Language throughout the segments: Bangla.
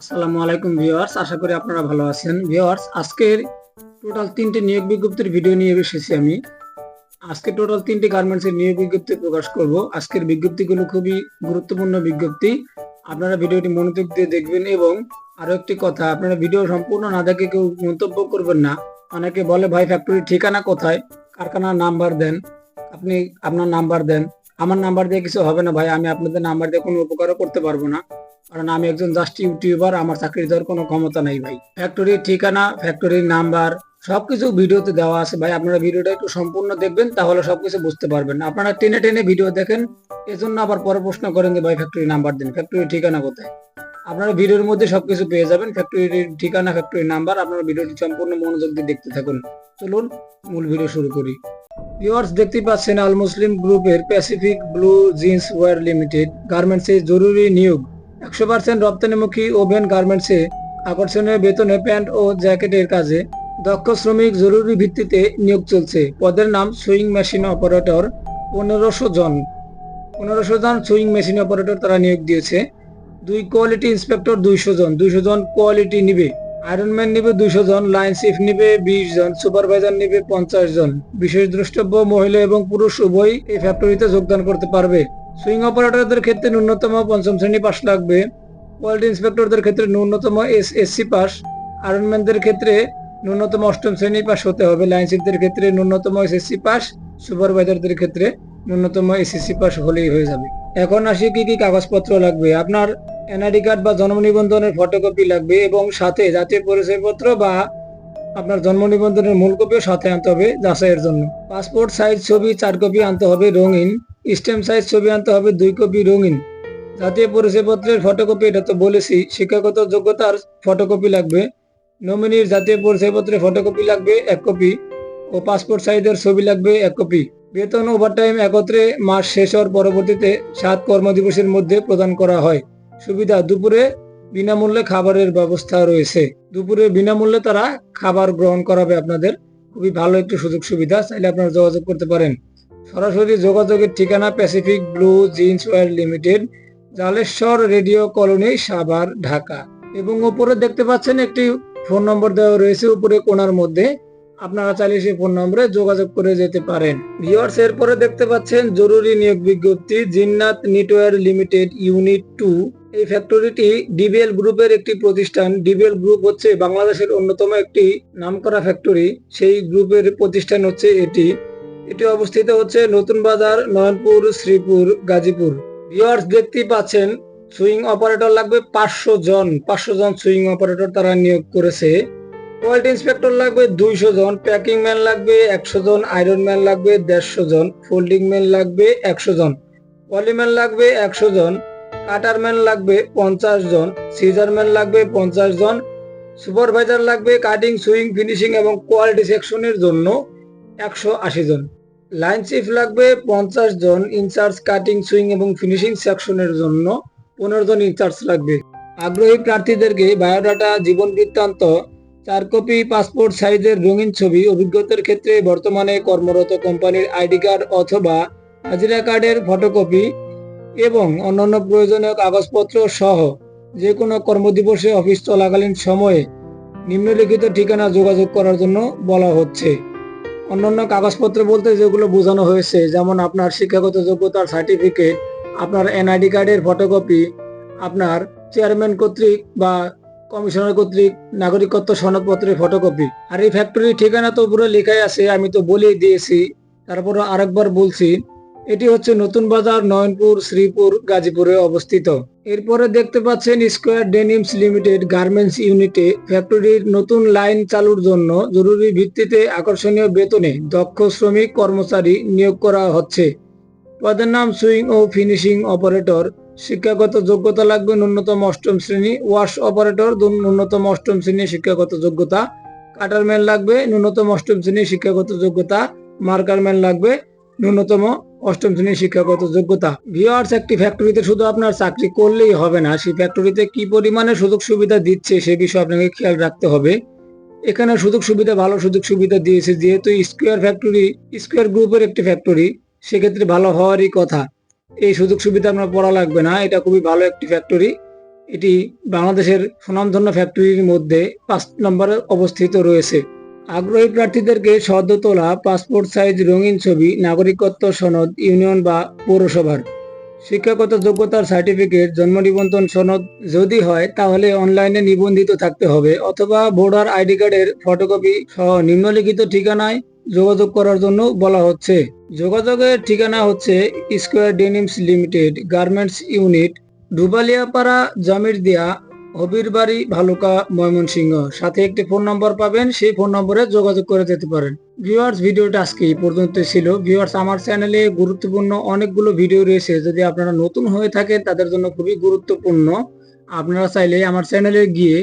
আসসালামু আলাইকুম ভিউয়ার্স, আশা করি আপনারা ভালো আছেন। আজকের টোটাল তিনটে নিয়োগ বিজ্ঞপ্তির ভিডিও নিয়ে এসেছি আমি। আজকে টোটাল তিনটি গার্মেন্টসের নিয়োগ বিজ্ঞপ্তি প্রকাশ করব। আজকের বিজ্ঞপ্তিগুলো খুবই গুরুত্বপূর্ণ বিজ্ঞপ্তি। আপনারা ভিডিওটি মনোযোগ দিয়ে দেখবেন এবং আরও একটি কথা, আপনারা ভিডিও সম্পূর্ণ না দেখে কেউ মন্তব্য করবেন না। অনেকে বলে, ভাই ফ্যাক্টরির ঠিকানা কোথায়? কারখানার নাম্বার দেন। আপনি আপনার নাম্বার দেন। আমার নাম্বার দিয়ে কিছু হবে না ভাই, আমি আপনাদের নাম্বার দিয়ে কোনো উপকারও করতে পারব না। কারণ আমি একজন জাস্ট ইউটিউবার আমার চাকরি দেওয়ার কোনো ক্ষমতা নেই ভাই। ফ্যাক্টরির ঠিকানা ফ্যাক্টরির নাম্বার সবকিছু ভিডিওতে দেওয়া আছে ভাই। আপনারা ভিডিওটা একটু সম্পূর্ণ দেখবেন, তাহলে সবকিছু বুঝতে পারবেন। আপনারা টেনে টেনে ভিডিও দেখেন, এজন্য আবার পরে প্রশ্ন করেন যে, ভাই ফ্যাক্টরি নাম্বার দিন। ফ্যাক্টরির ঠিকানা কোথায়? আপনারা ভিডিওর মধ্যে সবকিছু পেয়ে যাবেন। ফ্যাক্টরির ঠিকানা ফ্যাক্টরির নাম্বার আপনারা ভিডিওটি সম্পূর্ণ মনোযোগ দিয়ে দেখতে থাকুন। চলুন, মূল ভিডিও শুরু করি। ভিউয়ার্স দেখতে পাচ্ছেন আল মুসলিম গ্রুপের Pacific blue jeans wear limited গার্মেন্টসে জরুরি নিয়োগ। একশো পার্সেন্ট রপ্তানিমুখী ওভেন গার্মেন্টসে আকর্ষণীয় বেতনে প্যান্ট ও জ্যাকেটের কাজে দক্ষ শ্রমিক জরুরি ভিত্তিতে নিয়োগ চলছে। পদের নাম সুইং মেশিন অপারেটর পনেরোশো জন। পনেরোশো জন সুইং মেশিন অপারেটর তারা নিয়োগ দিয়েছে। দুই কোয়ালিটি ইন্সপেক্টর দুইশো জন। দুইশো জন কোয়ালিটি নিবে। আয়রনম্যান নিবে দুইশো জন লাইন শিফ নিবে বিশ জন, সুপারভাইজার নিবে পঞ্চাশ জন। বিশেষ দ্রষ্টব্য মহিলা এবং পুরুষ উভয় এই ফ্যাক্টরিতে যোগদান করতে পারবে। সুইং অপারেটরদের ক্ষেত্রে ন্যূনতম পঞ্চম শ্রেণি পাস লাগবে। কোয়ালিটি ইন্সপেক্টরদের ক্ষেত্রে ন্যূনতম এস এসসি পাস আয়রনম্যানদের ক্ষেত্রে ন্যূনতম অষ্টম শ্রেণি পাস হতে হবে। লাইন শিফদের ক্ষেত্রে ন্যূনতম এসএসসি পাস সুপারভাইজারদের ক্ষেত্রে ন্যূনতম এসএসসি পাস হলেই হয়ে যাবে। এখন আসি কি কি কাগজপত্র লাগবে। আপনার এনআইডি কার্ড বা জন্ম নিবন্ধনের ফটোকপি লাগবে এবং সাথে জাতীয় পরিচয়পত্র বা আপনার জন্ম নিবন্ধনের মূল কপিও সাথে আনতে হবে যাচাইয়ের জন্য। পাসপোর্ট সাইজ ছবি, চার কপি আনতে হবে, রঙিন। স্টেম সাইজ ছবি আনতে হবে দুই কপি রঙিন। জাতীয় পরিচয়পত্রের ফটোকপি এটা তো বলেছি, শিক্ষাগত যোগ্যতার ফটোকপি লাগবে। নমিনির জাতীয় পরিচয়পত্রের ফটোকপি লাগবে, এক কপি। ও পাসপোর্ট সাইজের ছবি লাগবে, এক কপি। বেতন ওভারটাইম একত্রে মাস শেষ হওয়ার পরবর্তীতে সাত কর্মদিবসের মধ্যে প্রদান করা হয়। সুবিধা, দুপুরে বিনামূল্যে খাবারের ব্যবস্থা রয়েছে। দুপুরে বিনামূল্যে তারা খাবার গ্রহণ করাবে আপনাদের। খুবই ভালো একটি সুযোগ সুবিধা, চাইলে আপনারা যোগাযোগ করতে পারেন। সরাসরি যোগাযোগের ঠিকানা Pacific Blue Jeans Wear Limited, Jaleshwar Radio Colony, Savar, Dhaka. এবং উপরে দেখতে পাচ্ছেন একটি ফোন নম্বর দেওয়া রয়েছে উপরে কোনার মধ্যে। আপনারা চাইলে সেই ফোন নম্বরে যোগাযোগ করে যেতে পারেন। ভিওয়ার্স এরপরে দেখতে পাচ্ছেন জরুরি নিয়োগ বিজ্ঞপ্তি, Jinnat Knitwear Limited unit two. এই ফ্যাক্টরিটি ডিবিএল গ্রুপের একটি প্রতিষ্ঠান। ডিবিএল গ্রুপ হচ্ছে বাংলাদেশের অন্যতম একটি নামকরা ফ্যাক্টরি। সেই গ্রুপের প্রতিষ্ঠান হচ্ছে এটি। এটি অবস্থিত হচ্ছে নতুন বাজার, নয়নপুর, শ্রীপুর, গাজীপুর। ভিওয়ার্স দেখতেই পাচ্ছেন সুইং অপারেটর লাগবে পাঁচশো জন। পাঁচশো জন সুইং অপারেটর তারা নিয়োগ করেছে। কোয়ালিটি ইন্সপেক্টর লাগবে দুইশো জন প্যাকিং ম্যান লাগবে একশো জন আয়রন ম্যান লাগবে দেড়শো জন ফোল্ডিং ম্যান লাগবে একশো জন পলিম্যান লাগবে একশো জন কাটারম্যান লাগবে পঞ্চাশ জন সিজারম্যান লাগবে পঞ্চাশ জন সুপারভাইজার লাগবে কাটিং সুইং ফিনিশিং এবং কোয়ালিটি সেকশনের জন্য একশো আশি জন। লাইন চিফ লাগবে পঞ্চাশ জন ইনচার্জ কাটিং সুইং এবং ফিনিশিং সেকশনের জন্য পনেরো জন ইনচার্জ লাগবে। আগ্রহী প্রার্থীদেরকে বায়োডাটা জীবন বৃত্তান্ত, চার কপি পাসপোর্ট সাইজের রঙিন ছবি, অভিজ্ঞতার ক্ষেত্রে বর্তমানে কর্মরত কোম্পানির আইডি কার্ড অথবা হাজিরা কার্ডের ফটোকপি এবং অন্যান্য প্রয়োজনীয় কাগজপত্র সহ যে কোনো কর্মদিবসে অফিস চলাকালীন সময়ে নিম্নলিখিত ঠিকানা যোগাযোগ করার জন্য বলা হচ্ছে। অন্যান্য কাগজপত্র বলতে যেগুলো বোঝানো হয়েছে, যেমন আপনার শিক্ষাগত যোগ্যতার সার্টিফিকেট আপনার এনআইডি কার্ডের ফটোকপি আপনার চেয়ারম্যান কর্তৃক বা কমিশনার কর্তৃক নাগরিকত্ব সনদপত্রের ফটোকপি আর এই ফ্যাক্টরির ঠিকানা তো পুরো লেখাই আছে, আমি তো বলেই দিয়েছি। তারপরে আরেকবার বলছি এটি হচ্ছে নতুন বাজার নয়নপুর, শ্রীপুর, গাজীপুরে অবস্থিত। এরপরে দেখতে পাচ্ছেন স্কোয়ার ডেনিমস লিমিটেড গার্মেন্টস ইউনিটে ফ্যাক্টরির নতুন লাইন চালুর জন্য জরুরি ভিত্তিতে আকর্ষণীয় বেতনে দক্ষ শ্রমিক কর্মচারী নিয়োগ করা হচ্ছে। পদের নাম সুইং ও ফিনিশিং অপারেটর শিক্ষাগত যোগ্যতা লাগবে ন্যূনতম অষ্টম শ্রেণি। ওয়াশ অপারেটর ন্যূনতম অষ্টম শ্রেণি শিক্ষাগত যোগ্যতা। কাটারম্যান লাগবে ন্যূনতম অষ্টম শ্রেণি শিক্ষাগত যোগ্যতা। মার্কারম্যান লাগবে ন্যূনতম অষ্টম শ্রেণির শিক্ষাগত যোগ্যতা। ভিওয়ার্স একটি ফ্যাক্টরিতে শুধু আপনার চাকরি করলেই হবে না, সেই ফ্যাক্টরিতে কি পরিমাণে সুযোগ সুবিধা দিচ্ছে সে বিষয়ে আপনাকে খেয়াল রাখতে হবে। এখানে সুযোগ সুবিধা ভালো সুযোগ সুবিধা দিয়েছে যেহেতু স্কোয়ার ফ্যাক্টরি স্কোয়ার গ্রুপের একটি ফ্যাক্টরি সেক্ষেত্রে ভালো হওয়ারই কথা। এই সুযোগ সুবিধা আপনার পড়া লাগবে না, এটা খুবই ভালো একটি ফ্যাক্টরি এটি বাংলাদেশের সুনামধন্য ফ্যাক্টরির মধ্যে পাঁচ নম্বরে অবস্থিত রয়েছে। আগ্রহী প্রার্থীদেরকে সদ্য তোলা পাসপোর্ট সাইজ রঙিন ছবি, নাগরিকত্ব সনদ, ইউনিয়ন বা পৌরসভার। শিক্ষাগত যোগ্যতার সার্টিফিকেট, জন্ম নিবন্ধন সনদ যদি হয়, তাহলে অনলাইনে নিবন্ধিত থাকতে হবে অথবা ভোটার আইডি কার্ডের ফটোকপি সহ নিম্নলিখিত ঠিকানায় যোগাযোগ করার জন্য বলা হচ্ছে। যোগাযোগের ঠিকানা হচ্ছে Square Denims Limited garments unit, Dubaliapara Jamirdia হবির বাড়ি ভালুকা, ময়মনসিংহ। সাথে একটি ফোন নম্বর পাবেন, সেই ফোন নম্বরে যোগাযোগ করে যেতে পারেন। ভিউয়ার্স, ভিডিওটা আজকে এই পর্যন্ত ছিল। ভিউয়ার্স, আমার চ্যানেলে গুরুত্বপূর্ণ অনেকগুলো ভিডিও রয়েছে। যদি আপনারা নতুন হয়ে থাকেন, তাদের জন্য খুবই গুরুত্বপূর্ণ। আপনারা চাইলে আমার চ্যানেলে গিয়ে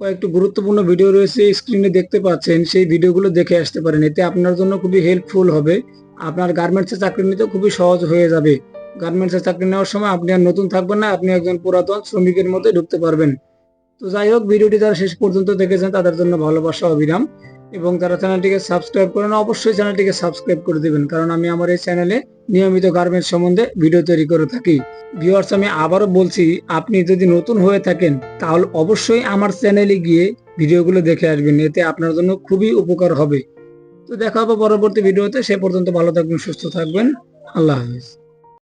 কয়েকটি গুরুত্বপূর্ণ ভিডিও রয়েছে, স্ক্রিনে দেখতে পাচ্ছেন, সেই ভিডিওগুলো দেখে আসতে পারেন। এতে আপনার জন্য খুবই হেল্পফুল হবে। আপনার গার্মেন্টসে চাকরি নিতে খুবই সহজ হয়ে যাবে। গার্মেন্টসে চাকরি নেওয়ার সময় আপনি আর নতুন থাকবেন না, আপনি একজন পুরাতন শ্রমিকের মধ্যে ঢুকতে পারবেন। তো যাই হোক, ভিডিওটি যারা শেষ পর্যন্ত দেখেছেন, তাদের জন্য ভালোবাসা, অবিরাম। এবং তারা চ্যানেলটিকে সাবস্ক্রাইব করেন অবশ্যই চ্যানেলটিকে সাবস্ক্রাইব করে দিবেন। কারণ আমি আমার এই চ্যানেলে নিয়মিত গার্মেন্টস সম্বন্ধে ভিডিও তৈরি করে থাকি। ভিউয়ার্স আমি আবারও বলছি, আপনি যদি নতুন হয়ে থাকেন, তাহলে অবশ্যই আমার চ্যানেলে গিয়ে ভিডিওগুলো দেখে আসবেন। এতে আপনার জন্য খুবই উপকার হবে। তো দেখা হবে পরবর্তী ভিডিওতে। সে পর্যন্ত ভালো থাকবেন, সুস্থ থাকবেন। আল্লাহ হাফিজ।